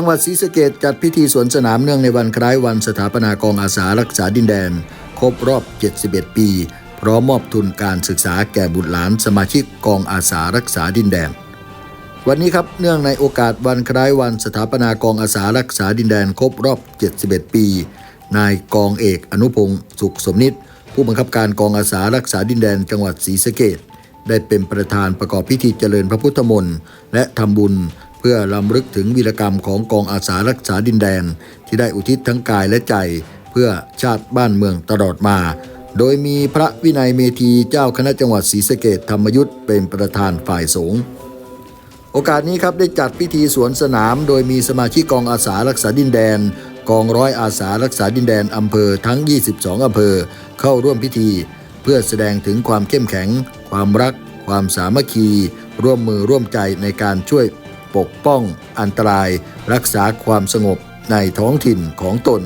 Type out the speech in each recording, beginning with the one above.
จังหวัดศรีสะเกดจัดพิธีสวนสนามเนื่องในวันคล้ายวันสถาปนากองอาสารักษาดินแดน ครบรอบ 71 ปี พร้อมมอบทุนการศึกษาแก่บุตรหลานสมาชิกกองอาสารักษาดินแดน วันนี้ครับเนื่องในโอกาสวันคล้ายวันสถาปนากองอาสารักษาดินแดน ครบรอบ 71 ปี นายกองเอกอนุพงศ์สุขสมนิตผู้บังคับการกองอาสารักษาดินแดน จังหวัดศรีสะเกดได้เป็นประธานประกอบพิธีเจริญพระพุทธมนต์และทำบุญ พื่อลำลึกถึงวีรกรรมของกองอาสารักษาดินแดน ที่ได้อุทิศทั้งกายและใจ เพื่อชาติบ้านเมืองตลอดมา โดยมีพระวินัยเมธีเจ้าคณะจังหวัดศรีสะเกดธรรมยุทธเป็นประธานฝ่ายสงฆ์โอกาสนี้ครับได้จัดพิธีสวนสนาม โดยมีสมาชิกกองอาสารักษาดินแดน กองร้อยอาสารักษาดินแดนอำเภอทั้ง 22 อำเภอ เข้าร่วมพิธี เพื่อแสดงถึงความเข้มแข็ง ความรัก ความสามัคคี ร่วมมือร่วมใจในการช่วย ปกป้องอันตราย รักษาความสงบในท้องถิ่นของตน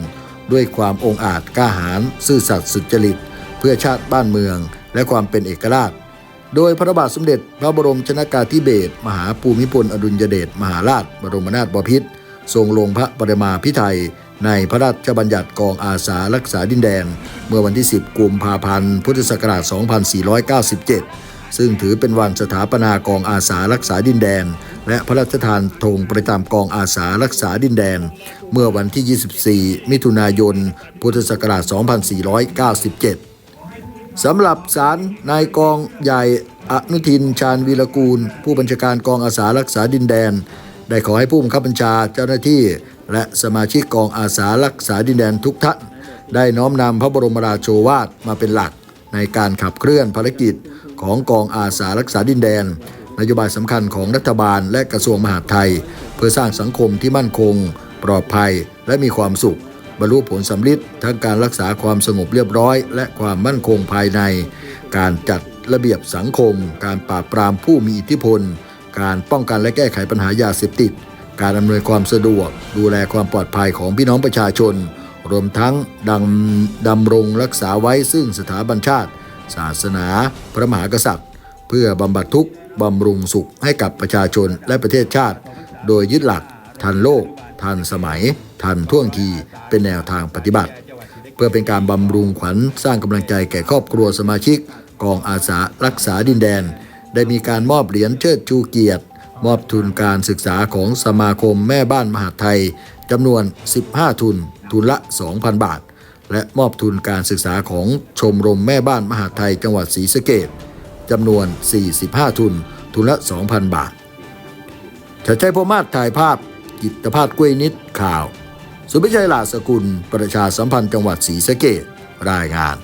ด้วยความองอาจกล้าหาญซื่อสัตย์สุจริต เพื่อชาติบ้านเมืองและความเป็นเอกราช โดยพระบาทสมเด็จพระบรมชนากาธิเบศรมหาภูมิพลอดุลยเดชมหาราช บรมนาถบพิตรทรงลงพระปรมาภิไธยในพระราชบัญญัติกองอาสารักษาดินแดน เมื่อวันที่ 10 กุมภาพันธ์ พุทธศักราช 2497 ซึ่งถือเป็นวันสถาปนากองอาสารักษาดินแดน และพระราชทานธงประจำกองอาสารักษาดินแดน เมื่อวันที่ 24 มิถุนายน พุทธศักราช 2497 สำหรับสารนายกองใหญ่อนุทินชาญวีรกูล ผู้บัญชาการกองอาสารักษาดินแดน ได้ขอให้ผู้บังคับบัญชาเจ้าหน้าที่ และสมาชิกกองอาสารักษาดินแดนทุกท่าน ได้น้อมนำพระบรมราโชวาทมาเป็นหลัก ในการขับเคลื่อนภารกิจของกองอาสารักษาดินแดน นโยบายสำคัญของรัฐบาลและกระทรวงมหาดไทย เพื่อสร้างสังคมที่มั่นคง ปลอดภัยและมีความสุข บรรลุผลสำลิดทั้งการรักษาความสงบเรียบร้อย และความมั่นคงภายใน การจัดระเบียบสังคม การปราบปรามผู้มีอิทธิพล การป้องกันและแก้ไขปัญหายาเสพติด การอำนวยความสะดวก ดูแลความปลอดภัยของพี่น้องประชาชน รวมทั้งดำดำรงรักษาไว้ซึ่งสถาบันชาติ ศาสนา พระมหากษัตริย์ เพื่อบำบัดทุกข์บำรุงสุขให้กับประชาชนและประเทศชาติ โดยยึดหลัก ทันโลก ทันสมัย ทันท่วงทีเป็นแนวทางปฏิบัติ เพื่อเป็นการบำรุงขวัญสร้างกำลังใจแก่ครอบครัวสมาชิกกองอาสารักษาดินแดน ได้มีการมอบเหรียญเชิดชูเกียรติ มอบทุนการศึกษาของสมาคมแม่บ้านมหาไทยจำนวน 15 ทุน ทุนละ 2,000 บาท และมอบทุนการศึกษาของชมรมแม่บ้านมหาไทยจังหวัดศรีสะเกด จำนวน 45 ทุน ทุนละ 2,000 บาทชัดชัยพมาศถ่ายภาพ กิตภาพกล้วยนิดข่าว สุพิชัยหลาสกุล ประชาสัมพันธ์จังหวัดศรีสะเกดรายงาน